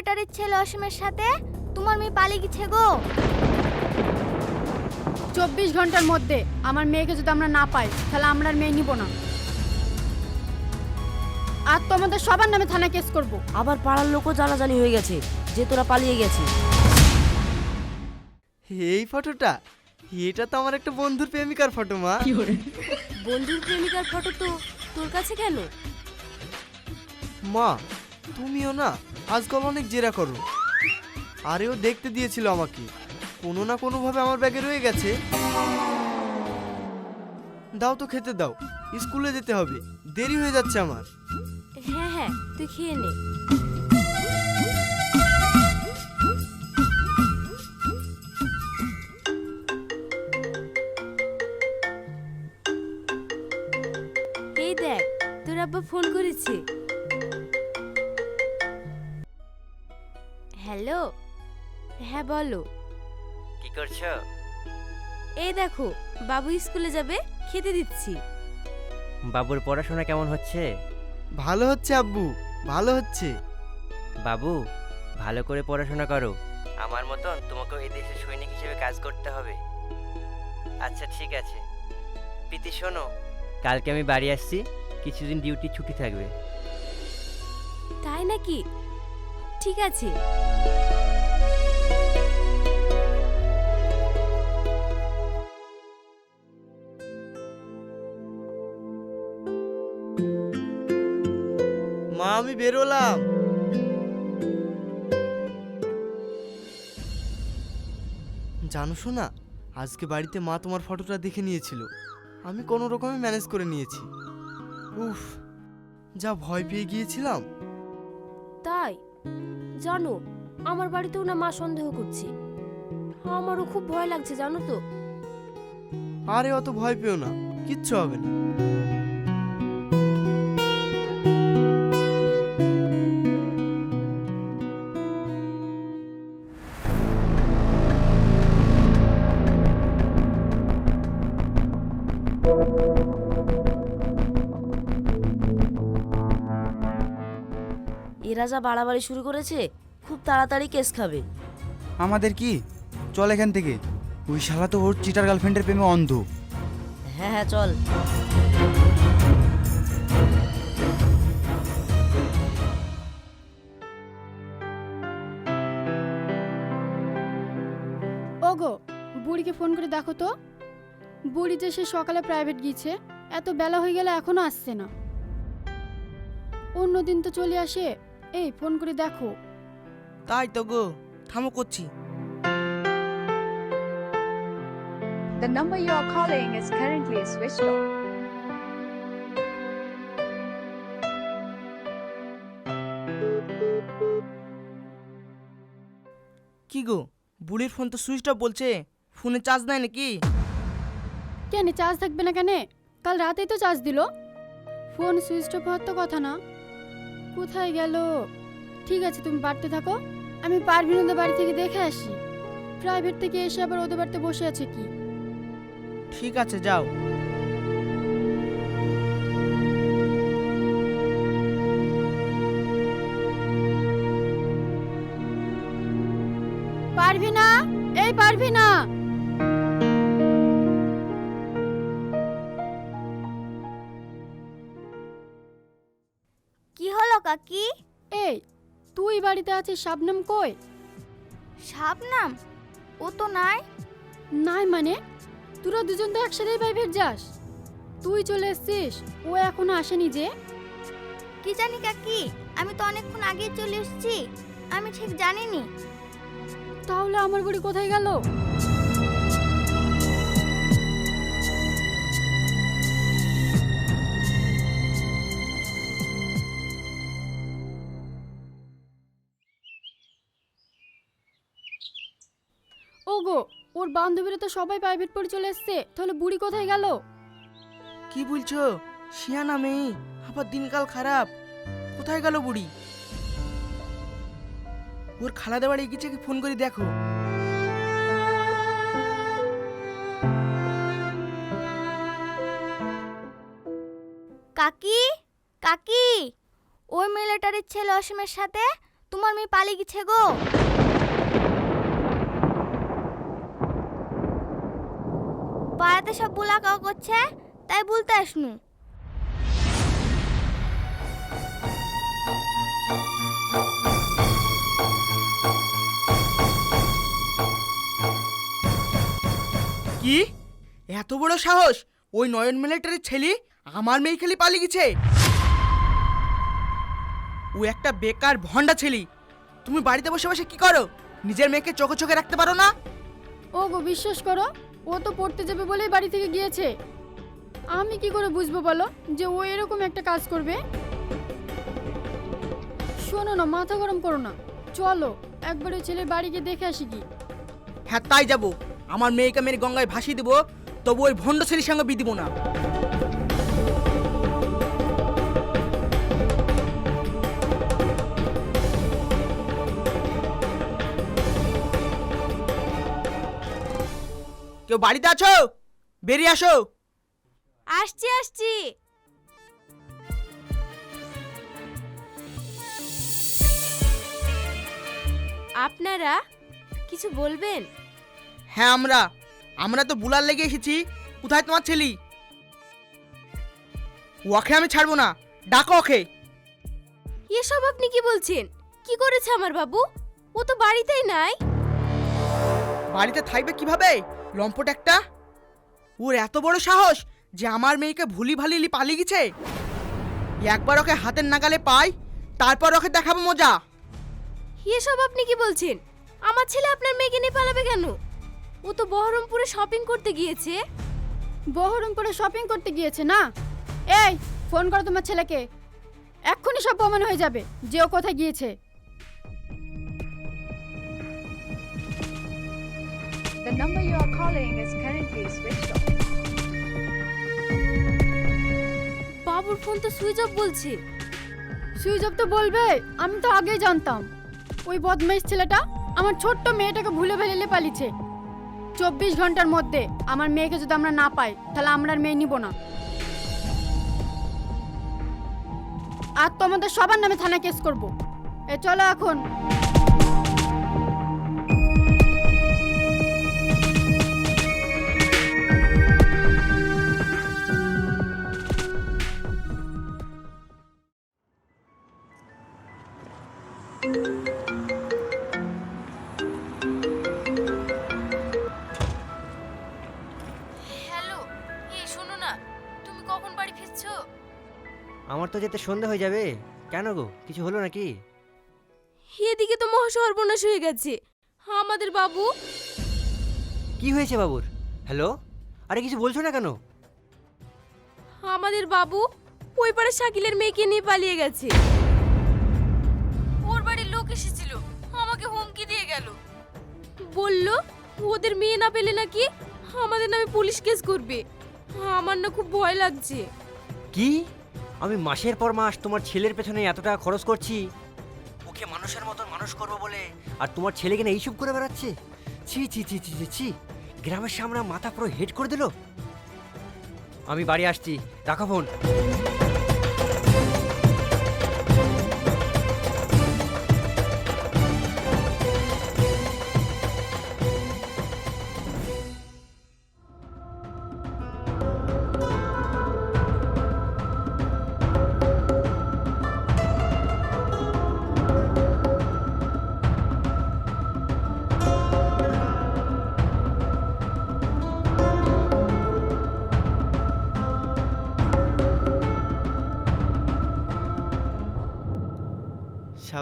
মিলিটারির ছেলে অসীমের সাথে? তোমার মেয়ে পালিয়ে গেছে গো। চব্বিশ ঘণ্টার মধ্যে আমার মেয়েকে যদি আমরা না পাই তাহলে আমরা আর মেয়ে নিব না। আর তোমাদের সবার নামে থানা কেস করব। আবার পাড়ার লোকও জানাজানি হয়ে গেছে যে তোরা পালিয়ে গেছিস। এই ফটোটা? এটা তো আমার একটা বন্ধুর প্রেমিকার ফটো মা। বন্ধুর প্রেমিকার ফটো তো তোর কাছে কেন? মা তুমিও না আজকাল অনেক জেরা করো। আরে ও দেখতে দিয়েছিল আমাকে। কোনো না কোনোভাবে আমার ব্যাগে রয়ে গেছে। দাও তো খেতে দাও। স্কুলে যেতে হবে। দেরি হয়ে যাচ্ছে আমার। হ্যাঁ হ্যাঁ তুই খেয়ে নে। এই দেখ, তোর আব্বা ফোন করেছে। হ্যালো? হ্যাঁ বলো। কি করছ? এই দেখো বাবু স্কুলে যাবে খেতে দিচ্ছি। বাবুর পড়াশোনা কেমন হচ্ছে? ভালো হচ্ছে আব্বু ভালো হচ্ছে। বাবু ভালো করে পড়াশোনা করো। আমার মতন তোমাকে এই দেশের সৈনিক হিসেবে কাজ করতে হবে। আচ্ছা ঠিক আছে। প্রীতি শোনো কালকে আমি বাড়ি আসছি কিছুদিন ডিউটি ছুটি থাকবে। তাই নাকি? ঠিক আছে। মা আমি বেরোলাম। জানো শোনা আজকে বাড়িতে মা তোমার ফটোটা দেখে নিয়েছিল। আমি কোনো রকমে ম্যানেজ করে নিয়েছি। উফ যা ভয় পেয়ে গিয়েছিলাম। তাই? জানো, আমার বাড়িতেও না মা সন্দেহ করছে। আমারও খুব ভয় লাগছে, জানো তো। আরে অত ভয় পেও না, কিচ্ছু হবে না। যা বাড়াবাড়ি শুরু করেছে খুব তাড়াতাড়ি কেস খাবে। আমাদের কি? চল এখান থেকে। ওই শালা তো ওর চিটার গার্লফ্রেন্ডের প্রেমে অন্ধ। হ্যাঁ হ্যাঁ চল। ওগো বুড়িকে ফোন করে দেখো তো। বুড়ি যে সে সকালে প্রাইভেট গিয়েছে এত বেলা হয়ে গেলে এখনও আসছে না। অন্য দিন তো চলে আসে এই ফোন করে দেখো। তাই তো গো থামো করছি। The number you are calling is currently switched off. কি গো বুড়ির ফোন তো সুইচ অফ বলছে ফোনে চার্জ নাই নাকি? কেন চার্জ থাকবে না কেন? কাল রাতেই তো চার্জ দিল। ফোন সুইচ অফ হওয়ার তো কথা না। কোথায় গেল? ঠিক আছে তুমি বাড়তে থাকো। আমি পারভিন ওদের বাড়ি থেকে দেখে আসি। প্রাইভেট থেকে এসে আবার ওদের বাড়িতে বসে আছে কি? ঠিক আছে যাও। পারবি না এই পারবি না কাকি। এই তুই বাড়িতে আছিস শাবনাম কই? শাবনাম? ও তো নাই। নাই মানে? তোরা দুজন তো একসাথেই প্রাইভেট যাস। তুই চলে এসছিস ও এখনও আসেনি যে। কি জানি কাকি আমি তো অনেকক্ষণ আগেই চলে এসেছি। আমি ঠিক জানিনি। তাহলে আমার বুড়ি কোথায় গেল? ওর বান্ধবীরা তো সবাই প্রাইভেট পড়ে চলে এসছে। তাহলে বুড়ি কোথায় গেল? কি বলছো? শিয়ানা মেয়ে আবার দিনকাল খারাপ। কোথায় গেল বুড়ি? ওর খালাদের বাড়ি গেছে কি ফোন করে দেখো। কাকি কাকি ওই মিলিটারির ছেলে অসীমের সাথে তোমার মেয়ে পালিয়ে গেছে গো। পাড়াতে সব বুলাকাও করছে? তাই বলতে আসনু। কি? এত বড় সাহস? ওই নয়ন মিলিটারির ছেলে আমার মেয়ে খেলি পালিয়ে গেছে। ও একটা বেকার ভন্ডা ছেলে। তুমি বাড়িতে বসে বসে কি করো? নিজের মেয়েকে চোখে চোখে রাখতে পারো না? ও গো বিশ্বাস করো ও তো পড়তে যাবে বলেই বাড়ি থেকে গিয়েছে। আমি কি করে বুঝব বলো যে ও এরকম একটা কাজ করবে? শোনো না, মাথা গরম করো না। চলো, একবার ওই ছেলের বাড়ি গিয়ে দেখে আসি কি হ্যাঁ তাই যাব। আমার মেয়েকে মেরে গঙ্গায় ভাসিয়ে দেবো, তবু ওই ভণ্ড ছেলের সঙ্গে বিয়ে দিব না। কেউ বাড়িতে আছো? বেরিয়ে আসো। আসছি আসছি। আপনারা কিছু বলবেন? হ্যাঁ আমরা। আমরা তো বুলার লেগে এসেছি। কোথায় তোমার ছেলি? ওকে আমি ছাড়বো না। ডাকো ওকে। এসব আপনি কি বলছেন? কি করেছে আমার বাবু? ও তো বাড়িতেই নাই। বাড়িতে থাকবে কীভাবে? লম্পট একটা? ওর এত বড় সাহস যে আমার মেয়েকে ভুলি ভালিলি পালিয়ে গেছে। একবার ওকে হাতের নাগালে পাই তারপর ওকে দেখাবো মজা। এসব আপনি কি বলছেন? আমার ছেলে আপনার মেয়েকে নিয়ে পালাবে কেন? ও তো বহরমপুরে শপিং করতে গিয়েছে। বহরমপুরে শপিং করতে গিয়েছে না? এই ফোন করো তোমার ছেলেকে। এক্ষুনি সব প্রমাণ হয়ে যাবে যে ও কোথায় গিয়েছে। The number you are calling is currently switched off. বাবুর ফোন তো সুইচ অফ বলছে। সুইচ অফ তো বলবে, আমি তো আগেই জানতাম। ওই বদমাইশ ছেলেটা আমার ছোট্ট মেয়েটাকে ভুলে ফেলে পালিয়েছে। চব্বিশ ঘণ্টার মধ্যে আমার মেয়েকে যদি আমরা না পাই, তাহলে আমরা আর মেয়ে নিব না। আর তোমাদের সবার নামে থানা কেস করব। এ, চলো এখন। তো যেতে সন্ধে হয়ে যাবে। কেন গো? কিছু হলো নাকি? এদিকে তো মহা সর্বনাশ হয়ে গেছে। আমাদের বাবু। কি হয়েছে বাবুর? হ্যালো? আরে কিছু বলছো না কেন? আমাদের বাবু ওই পাড়ে শাকিলের মেয়েকে নিয়ে পালিয়ে গেছে। ওর বাড়ির লোক এসেছিল। আমাকে হুমকি দিয়ে গেল। বলল ওদের মেয়ে না পেলে নাকি আমাদের নামে পুলিশ কেস করবে। আমার না খুব ভয় লাগছে। কি? আমি মাসের পর মাস তোমার ছেলের পেছনে এত টাকা খরচ করছি। ওকে মানুষের মতন মানুষ করব বলে। আর তোমার ছেলে কিনা এইসব করে বেড়াচ্ছে? ছি ছি ছি ছি ছি গ্রামের সামনে মাথা পুরো হেড করে দিল। আমি বাড়ি আসছি। রাখো ফোন।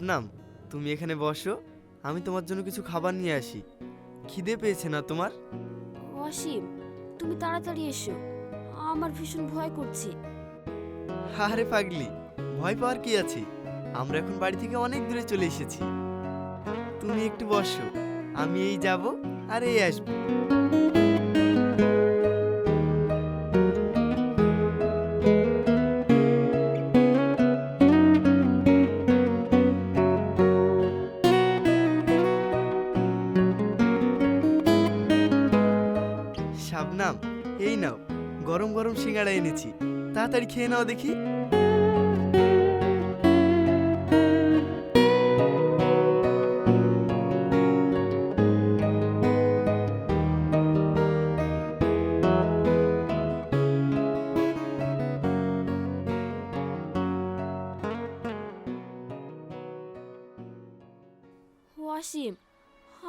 শাবনাম তুমি এখানে বসো আমি তোমার জন্য কিছু খাবার নিয়ে আসি। খিদে পেয়েছে না তোমার? অসীম তুমি তাড়াতাড়ি এসো। আমার ভীষণ ভয় করছে। আরে পাগলি ভয় পাওয়ার কি আছে? আমরা এখন বাড়ি থেকে অনেক দূরে চলে এসেছি। তুমি একটু বসো আমি এই যাব আর এই আসব। এই নাও, গরম গরম সিঙ্গাড়া এনেছি। তাড়াতাড়ি খেয়ে নাও দেখি।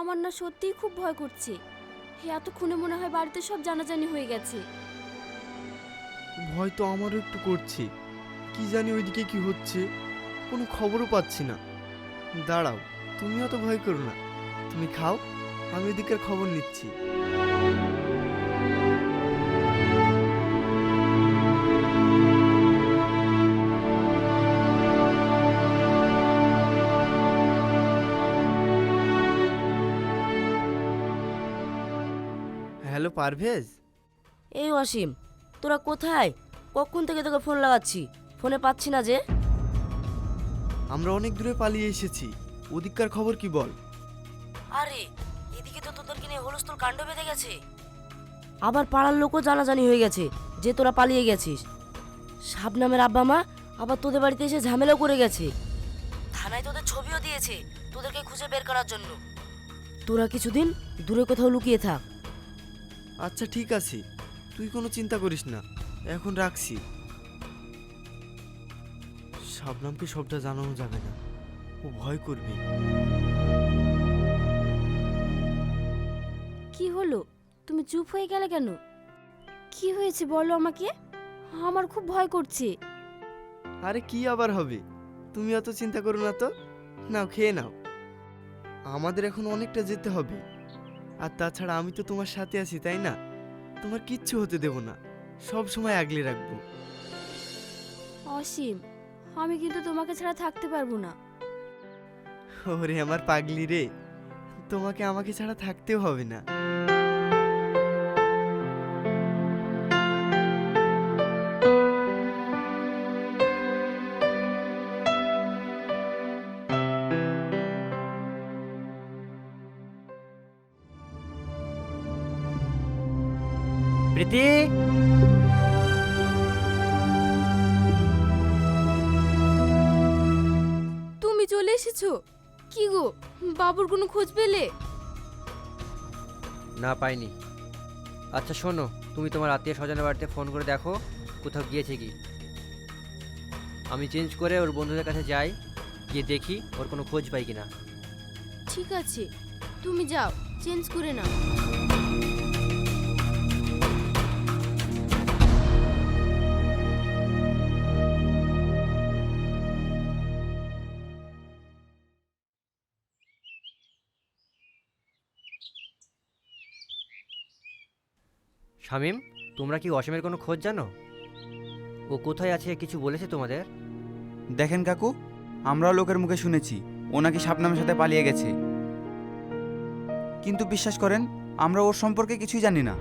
আমার না সত্যিই খুব ভয় করছে। এতক্ষণে মনে হয় বাড়িতে সব জানাজানি হয়ে গেছে। ভয় তো আমারও একটু করছে। কি জানি ওইদিকে কি হচ্ছে, কোনো খবরও পাচ্ছি না। দাঁড়াও তুমি অত ভয় করো না। তুমি খাও, আমি ওইদিকের খবর নিচ্ছি। পারভেজ? এই অসীম তোরা কোথায়? কখন থেকে তোকে ফোন লাগাচ্ছি? ফোনে পাচ্ছি না যে। আমরা অনেক দূরে পালিয়ে এসেছি। ওদিককার খবর কি বল? আরে এদিকে তো তোদেরকে নিয়ে হলস্থল কাণ্ড বেঁধে গেছে। আবার পাড়ার লোকও জানাজানি হয়ে গেছে যে তোরা পালিয়ে গেছিস। শাবনামের আব্বা মা আবার তোদের বাড়িতে এসে ঝামেলাও করে গেছে। থানায় তোদের ছবিও দিয়েছে তোদেরকে খুঁজে বের করার জন্য। তোরা কিছুদিন দূরে কোথাও লুকিয়ে থাক। আচ্ছা ঠিক আছে। তুই কোনো চিন্তা করিস না। এখন রাখছি। শাবনামকে সবটা জানানো যাবে না। ও ভয় করবে। কি হলো? তুমি চুপ হয়ে গেলে কেন? কি হয়েছে বলো আমাকে? আমার খুব ভয় করছে। আরে কি আবার হবে? তুমি অত চিন্তা করো না তো। নাও খেয়ে নাও। আমাদের এখন অনেকটা যেতে হবে। আর তাছাড়া আমি তো তোমার সাথে আছি তাই না? তোমার কিচ্ছু হতে দেব না। সব সময় আগলে রাখব। অসীম আমি কিন্তু তোমাকে ছাড়া থাকতে পারব না। ওরে আমার পাগলি রে। তোমাকে আমাকে ছাড়া থাকতেও হবে না। প্রীতি? তুমি চলে এসেছ? কি গো বাবুর কোনো খোঁজ পেলে? না পাইনি। আচ্ছা শোনো তুমি তোমার আত্মীয় স্বজনের বাড়িতে ফোন করে দেখো কোথাও গিয়েছে কি। আমি চেঞ্জ করে ওর বন্ধুদের কাছে যাই গিয়ে দেখি ওর কোনো খোঁজ পাই কিনা। ঠিক আছে তুমি যাও চেঞ্জ করে নাও। শামিম, তোমরা কি অসীমের কোনো খোঁজ জানো? ও কোথায় আছে কিছু বলেছে তোমাদের? দেখেন কাকু, আমরাও লোকের মুখে শুনেছি। ও নাকি শাবনামের সাথে পালিয়ে গেছে। কিন্তু বিশ্বাস করেন, আমরা ওর সম্পর্কে কিছুই জানি না।